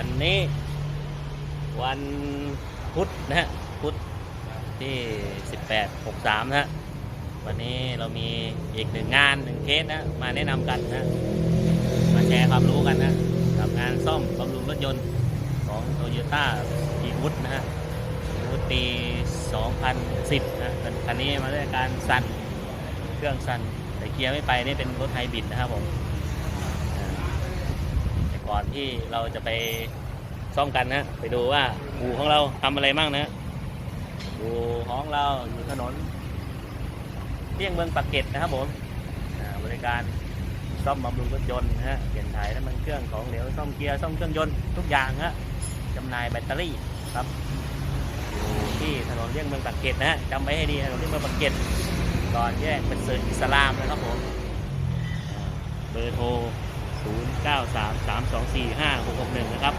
วันนี้วันพุธนะฮะพุธที่ 18 63นะฮะวันนี้เรามีอีกหนึ่งงานหนึ่งเคสนะมาแนะนำกันนะมาแชร์ความรู้กันนะกับงานซ่อมบำรุงรถยนต์ของโตโยต้าอีวุฒนะฮะอีวุฒปี 2010 นะคันนี้มาด้วยการสั่นเครื่องสั่นแต่เกียร์ไม่ไปนี่เป็นรถไฮบริดนะครับผม ก่อนที่เราจะไปซ่อมกันนะ ไปดูว่าอู่ของเราทำอะไรบ้างนะอู่ของเราอยู่ถนนเลี่ยงเมืองปากเกร็ดนะครับผมบริการซ่อมบำรุงรถยนต์นะฮะเปลี่ยนถ่ายน้ำมันเครื่องของเหลวซ่อมเกียร์ซ่อมเครื่องยนต์ทุกอย่างฮะจำหน่ายแบตเตอรี่ครับอยู่ที่ถนนเลี่ยงเมืองปากเกร็ดนะฮะจำไว้ให้ดีถนนเลี่ยงเมืองปากเกร็ดก่อนแยกเป็นเซอร์อิสลามนะครับผมเบอร์โทร 0 9 3 3 2 4 5 6 6 1 นะครับ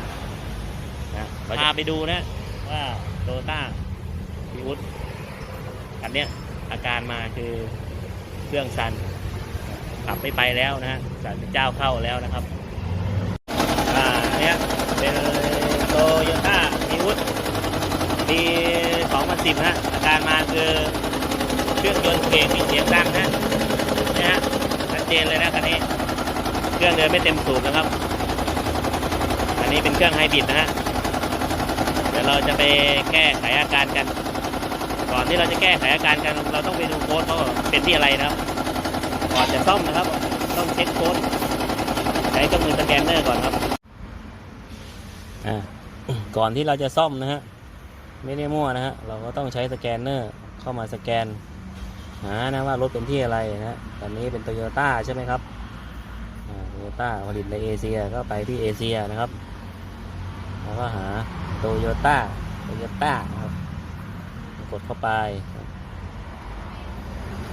นะเราจะพาไปดูนะ ว่าโตต้าพิวุฒคันเนี้ยอาการมาคือเครื่องสั่นขับไม่ไปแล้วนะฮะสั่นเป็นเจ้าเข้าแล้วนะครับอ่าเนี้ยเป็นโตโยต้าพิวุฒปี2010ฮะอาการมาคือเครื่องยนต์เบรกมีเสียงดังนะนะฮะชัดเจนเลยนะคันนี้ เครื่องเดินไม่เต็มสูบนะครับ อันนี้เป็นเครื่องไฮบริดนะฮะ เดี๋ยวเราจะไปแก้ไขอาการกัน ก่อนที่เราจะแก้ไขอาการกัน เราต้องไปดูโค้ดว่าเป็นที่อะไรนะครับ ก่อนจะซ่อมนะครับ ต้องเช็คโค้ดใช้เครื่องมือสแกนเนอร์ก่อนครับ อ่า ก่อนที่เราจะซ่อมนะฮะ ไม่ได้มั่วนะฮะ เราก็ต้องใช้สแกนเนอร์เข้ามาสแกนหานะว่ารถเป็นที่อะไรนะฮะตอนนี้เป็นโตโยต้าใช่ไหมครับ ตโยต้าผลิตในเอเชียก็ไปที่เอเชียนะครับแล้วก็หาโตโยต้าโตโยต้าครับ กดเข้าไป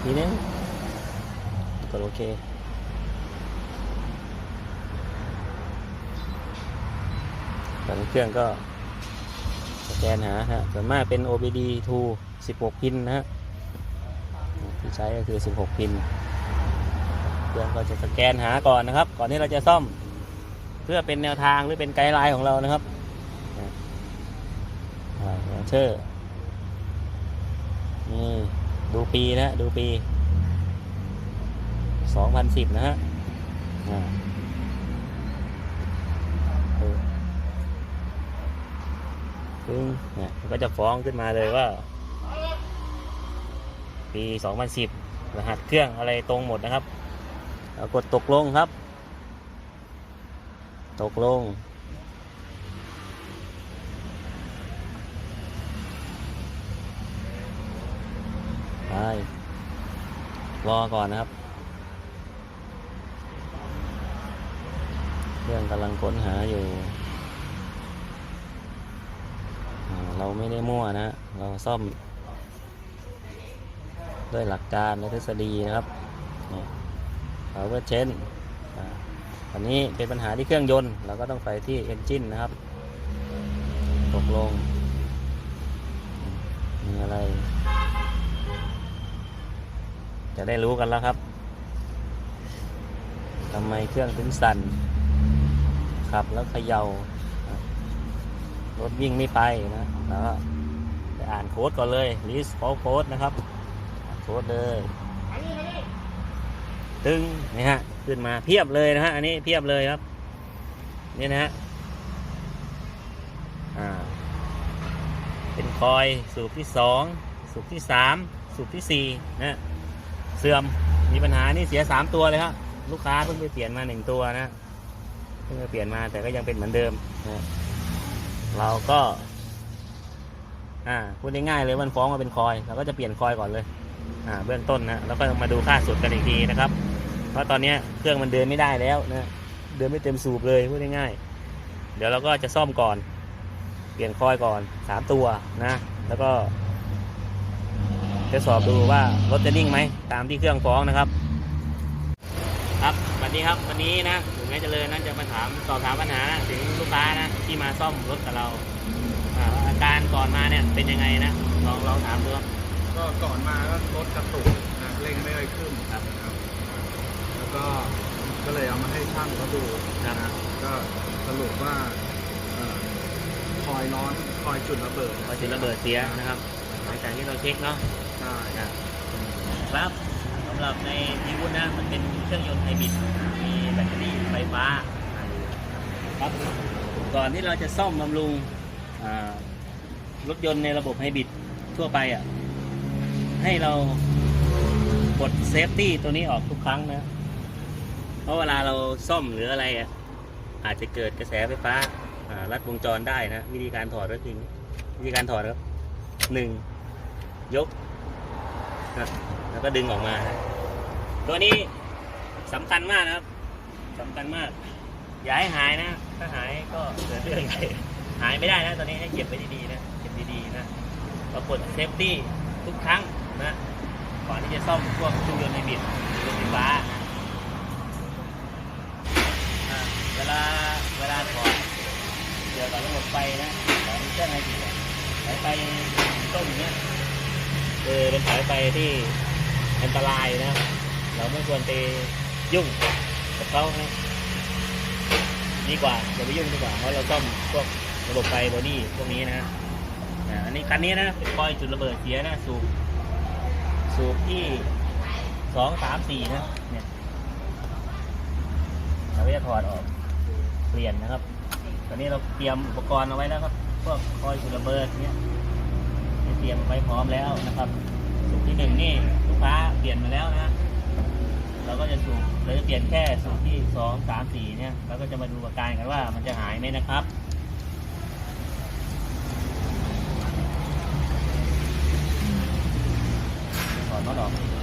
ทีนึงกดโอเคตอนนี้เครื่องก็สแกนหาฮะส่วนมากเป็น OBD 2 16 พินนะฮะที่ใช้ก็คือ 16 พิน เครื่องก็จะสแกนหาก่อนนะครับ ก่อนที่เราจะซ่อมเพื่อเป็นแนวทางหรือเป็นไกด์ไลน์ของเรานะครับเชอร์นี่ดูปีนะดูปี 2010 นะฮะอ่าเออซึ่งเนี่ยก็จะฟ้องขึ้นมาเลยว่า ปี 2010 รหัสเครื่องอะไรตรงหมดนะครับ เรากดตกลงครับ ตกลง ไป รอก่อนนะครับเครื่องกำลังค้นหาอยู่ เราไม่ได้มั่วนะ เราซ่อม ด้วยหลักการและทฤษฎีนะครับ power chain อ่าอันนี้เป็นปัญหาที่เครื่องยนต์เราก็ต้องไปที่ engine นะครับ ตกลง มีอะไร จะได้รู้กันแล้วครับทำไมเครื่องถึงสั่นขับแล้วเขยา่นะรถวิ่งไม่ไปนะแล้วไปอ่านโค้ดก่อนเลย list for code นะครับโค้ดเลย ตึงนี่ฮะขึ้นมาเพียบเลยนะฮะอันนี้เพียบเลยครับนี่นะฮะอ่าเป็นคอยสูบที่สองสูบที่สามสูบที่สี่นะเสื่อมมีปัญหานี่เสียสามตัวเลยครับลูกค้าเพิ่งไปเปลี่ยนมาหนึ่งตัวนะเพิ่งไปเปลี่ยนมาแต่ก็ยังเป็นเหมือนเดิมนะเราก็อ่าพูดง่ายๆเลยมันฟ้องมาเป็นคอยเราก็จะเปลี่ยนคอยก่อนเลยอ่าเบื้องต้นนะแล้วก็มาดูค่าสุดกันอีกทีนะครับ เพราะตอนเนี้ยเครื่องมันเดินไม่ได้แล้วนะเดินไม่เต็มสูบเลยพูดง่ายๆเดี๋ยวเราก็จะซ่อมก่อน เปลี่ยนคอยก่อนสามตัวนะ แล้วก็จะสอบดูว่ารถจะนิ่งไหมตามที่เครื่องฟ้องนะครับ ครับสวัสดีครับวันนี้นะถึงแม้เจริญนะจะมาถามสอบถามปัญหาถึงลูกค้านะที่มาซ่อมรถกับเราอ่าว่าอาการก่อนมาเนี่ยเป็นยังไงนะลองลองถามดูครับก็ก่อนมาก็รถกระตุกนะเร่งไม่ค่อยขึ้นครับนะครับแล้ว ก็ก็เลยเอามาให้ช่างเขาดูครับนะก็สรุปว่าเอ่คอยร้อนคอยจุดระเบิดพอจุดระเบิดเสียนะครับหลังจากที่เราเช็คเนาะ ใช่ครับสำหรับในทีวุฒนะมันเป็นเครื่องยนต์ไฮบริดมีแบตเตอรี่ไฟฟ้าครับก่อนที่เราจะซ่อมบำรุงอ่ารถยนต์ในระบบไฮบริดทั่วไปอะให้เรากดเซฟตี้ตัวนี้ออกทุกครั้งนะ เพราะเวลาเราซ่อมหรืออะไรอะอาจจะเกิดกระแสไฟฟ้าอ่าลัดวงจรได้นะ วิธีการถอดก็คือวิธีการถอดครับหนึ่งยกแล้วก็ดึงออกมา ตัวนี้สำคัญมากนะครับสำคัญมาก อย่าให้หายนะ ถ้าหายก็เกิดเรื่องใหญ่หายไม่ได้นะตอนนี้ให้เก็บไว้ดีๆนะเก็บดีๆนะเรากดเซฟตี้ทุกครั้งนะก่อนที่จะซ่อมพวกเครื่องยนต์ไฮบริดหรือรถไฟฟ้าอ่าเว ลาเวลาถอดเกี่ยวกับระบบไฟนะของเครื่องไฮบริดอะสายไฟต้มเนี่ยคือเป็นสายไฟที่อันตรายนะเราไม่ควรไปยุ่งกับเขานะดีกว่าอย่าไปยุ่งดีกว่าเพราะเราซ่อมพวกระบบไฟบอดี้พวกนี้นะอันนี้คันนี้นะเป็นคอยจุดระเบิดเสียนะสูบสูบที่สองสามสี่นะเนี่ยเราจะถอดออก เปลี่ยนนะครับ ตอนนี้เราเตรียมอุปกรณ์เอาไว้แล้วครับ พวกคอยจุระเบิดเนี่ยเตรียมไว้พร้อมแล้วนะครับ สูตรที่หนึ่งนี่ลูกค้าเปลี่ยนมาแล้วนะ เราก็จะสูบเราจะเปลี่ยนแค่สูตรที่สองสามสี่เนี่ยเราก็จะมาดูอาการกันว่ามันจะหายไหมนะครับถอดน็อตออก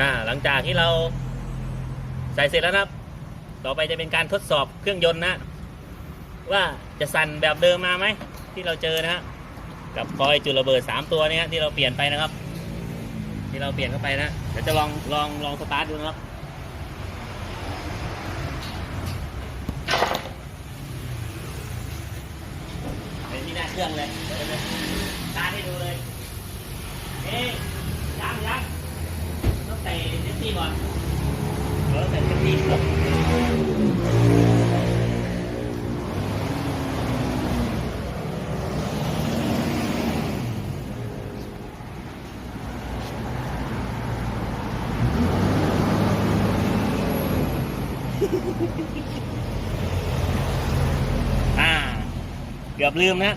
อ่าหลังจากที่เราใส่เสร็จแล้วครับ ต่อไปจะเป็นการทดสอบเครื่องยนต์นะ ว่าจะสั่นแบบเดิมมาไหมที่เราเจอนะฮะกับคอยจุดระเบิดสามตัวนี้ที่เราเปลี่ยนไปนะครับ ที่เราเปลี่ยนเข้าไปนะเดี๋ยวจะลองลองลองสตาร์ทดูนะครับไปที่หน้าเครื่องเลยเดี๋ยวจะสตาร์ทให้ดูเลยเอ๊ยยังยั้ง ใส่เซฟตี้ก่อนเออใส่เซฟตี้ก่อนอ่าเกือบลืมนะ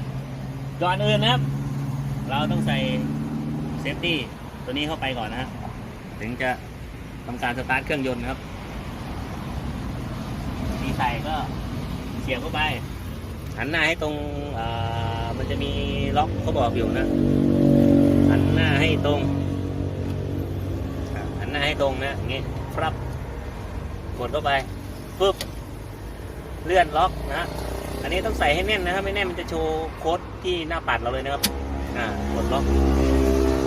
ก่อนอื่นนะครับ เราต้องใส่เซฟตี้ตัวนี้เข้าไปก่อนนะฮะ ถึงจะทำการสตาร์ทเครื่องยนต์นะครับที่ใส่ก็เสียบเข้าไปหันหน้าให้ตรงอ่ามันจะมีล็อกเขาบอกอยู่นะหันหน้าให้ตรงอ่าหันหน้าให้ตรงนะอย่างงี้ครับกดเข้าไปปึ๊บเลื่อนล็อกนะฮะอันนี้ต้องใส่ให้แน่นนะครับไม่แน่นมันจะโชว์โค้ดที่หน้าปัดเราเลยนะครับอ่ากดล็อก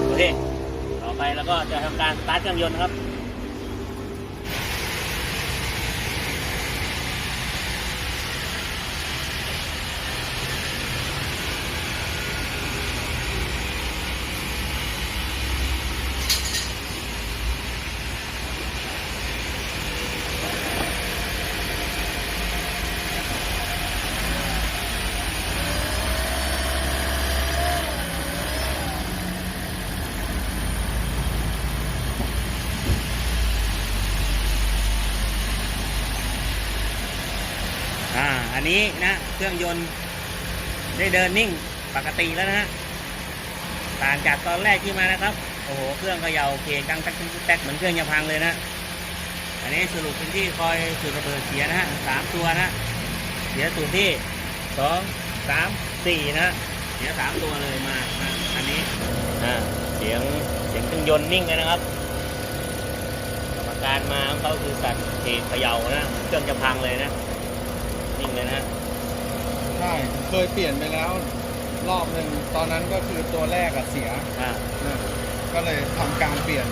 โอเคต่อ ไปแล้วก็จะทำการสตาร์ทเครื่องยนต์ครับ นี้นะเครื่องยนต์ได้เดินนิ่งปกติแล้วนะฮะต่างจากตอนแรกที่มานะครับโอ้โหเครื่องเขย่าเคกังตักตักแตกเหมือนเครื่องจะพังเลยนะอันนี้สรุปเป็นที่คอยสูดระเบิดเสียนะฮะสามตัวนะเสียสูตรที่สองสามสี่นะเสียสามตัวเลยมาอันนี้อ่าเสียงเสียงเครื่องยนต์นิ่งเลยนะครับกรรมการมาของเขาคือสัตว์เขเขย่านะเครื่องจะพังเลยนะ นนิ่งเลยนะฮะใช่เคยเปลี่ยนไปแล้ว รอบหนึ่งตอนนั้นก็คือตัวแรกอะเสียอ่า นะก็เลยทำการเปลี่ยน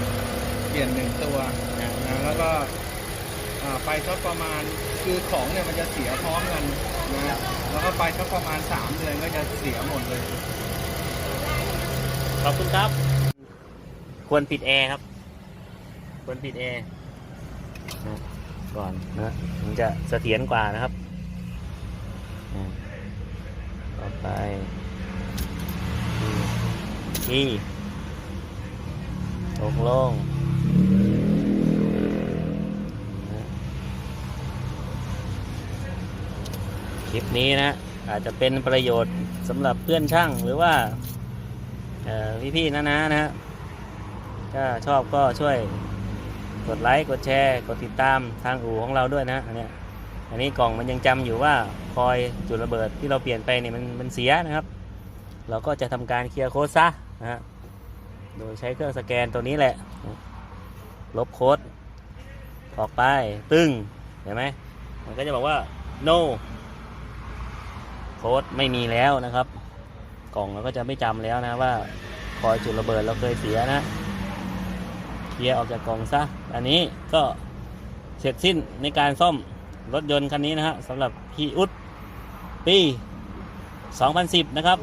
เปลี่ยนหนึ่งตัวอ่านะแล้วก็อ่าไปสักประมาณคือของเนี่ยมันจะเสียพร้อมกันนะแล้วก็ไปสักประมาณสามเดือนก็จะเสียหมดเลย ขอบคุณครับ ควรปิดแอร์ครับ ควรปิดแอร์นะก่อนนะมันจะเสถียรกว่านะครับอ่าต่อ ไปที่ลงลงคลิปนี้นะ อาจจะเป็นประโยชน์สำหรับเพื่อนช่างหรือว่าเอ่พี่ๆนะนะนะฮะถ้าชอบก็ช่วยกดไลค์ กดแชร์ กดติดตามทางอู่ของเราด้วยนะอันเนี้ย อันนี้กล่องมันยังจำอยู่ว่าคอยจุดระเบิดที่เราเปลี่ยนไปเนี่ยมันมันเสียนะครับ เราก็จะทำการเคลียร์โค้ดซะนะฮะโดยใช้เครื่องสแกนตัวนี้แหละนะลบโค้ดออกไปตึ้งเห็นไหมมันก็จะบอกว่า no โค้ดไม่มีแล้วนะครับ กล่องเราก็จะไม่จำแล้วนะว่าคอยจุดระเบิดเราเคยเสียนะเคลียร์ออกจากกล่องซะอันนี้ก็เสร็จสิ้นในการซ่อม รถยนต์คันนี้นะฮะสำหรับพีอุดปี 2010 นะครับ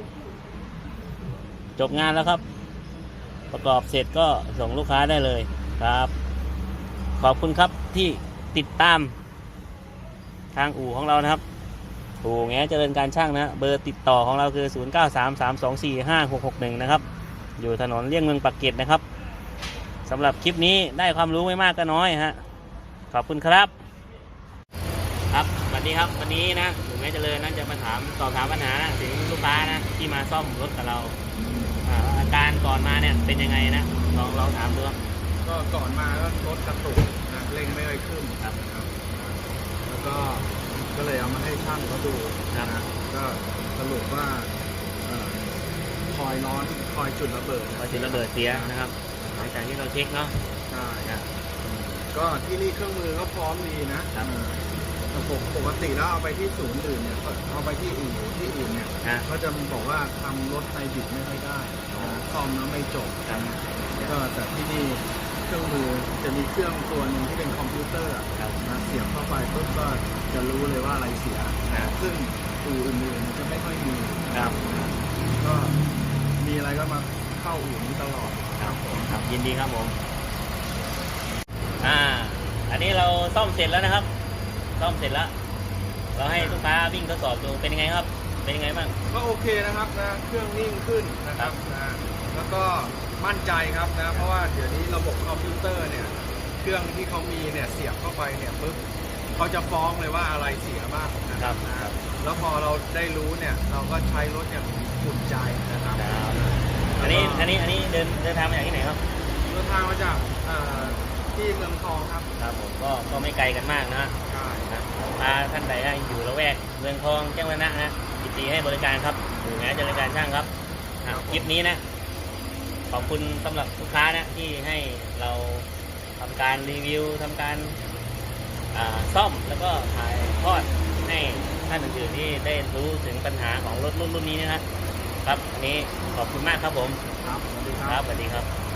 จบงานแล้วครับ ประกอบเสร็จก็ส่งลูกค้าได้เลยครับ ขอบคุณครับที่ติดตาม ทางอู่ของเรานะครับถูกแงเจริญการช่างนะ เบอร์ติดต่อของเราคือ 0933245661 นะครับ อยู่ถนนเลี่ยงเมืองปากเกร็ดนะครับสำหรับคลิปนี้ได้ความรู้ไม่มากก็น้อยฮะ ขอบคุณครับ ครับสวัสดีครับวันนี้นะถูกแงเจริญนะจะมาถามสอบถามปัญหานะถึงลูกค้านะที่มาซ่อมรถกับเราอ่าอาการก่อนมาเนี่ยเป็นยังไงนะลองลองถามดูครับ ก็ก่อนมาก็รถกระตุกนะเร่งไม่ค่อยขึ้นครับนะครับแล้วก็ก็เลยเอามาให้ช่างเขาดูครับ นะก็สรุปว่าเอ่อคอยร้อนคอยจุดระเบิดพอจุดระเบิดเสียนะครับหลังจากที่เราเช็คเนาะ ใช่นะก็ที่นี่เครื่องมือก็พร้อมดีนะครับ เออ แต่ปกปกติแล้วเอาไปที่ศูนย์อื่นเนี่ยก็เอาไปที่อู่ที่อื่นเนี่ยนะก็จะบอกว่าทำรถไฮบริดไม่ค่อยได้อ๋อซ่อมแล้วไม่จบครับก็แต่ที่นี่เครื่องมือจะมีเครื่องตัวหนึ่งที่เป็นคอมพิวเตอร์อะครับนะเสียบเข้าไปปุ๊บก็จะรู้เลยว่าอะไรเสียนะซึ่งอู่อื่นๆจะไม่ค่อยมี ครับก็มีอะไรก็มาเข้าอู่นี้ตลอด ครับผมครับยินดีครับผม อ่า อันนี้เราซ่อมเสร็จแล้วนะครับ ซ่อมเสร็จแล้ว เราให้ลูกค้าวิ่งทดสอบดูเป็นยังไงครับ เป็นยังไงบ้าง ก็โอเคนะครับนะเครื่องนิ่งขึ้นนะครับนะแล้วก็มั่นใจครับนะเพราะว่าเดี๋ยวนี้ระบบคอมพิวเตอร์เนี่ยเครื่องที่เขามีเนี่ยเสียบเข้าไปเนี่ยปุ๊บเขาจะฟ้องเลยว่าอะไรเสียบ้างนะครับนะแล้วพอเราได้รู้เนี่ยเราก็ใช้รถอย่างอุ่นใจนะครับครับอันนี้อันนี้อันนี้เดินเดินทางมาจากที่ไหนครับเดินทางมาจากเอ่อ ที่เมืองทองครับครับผมก็ก็ไม่ไกลกันมากนะใช่นะถ้าท่านใดอยู่ละแวกเมืองทองแจ้งวัฒนะนะยินดีให้บริการครับอยู่งานเจริญการช่างครับอะคลิปนี้นะ ขอบคุณสำหรับลูกค้านะที่ให้เราทำการรีวิวทำการอ่าซ่อมแล้วก็ถ่ายทอดให้ท่านอื่นๆที่ได้รู้ถึงปัญหาของรถรุ่นรุ่นนี้นะครับ ครับอันนี้ขอบคุณมากครับผมครับสวัสดีคครัรับ บสวัสดีครับ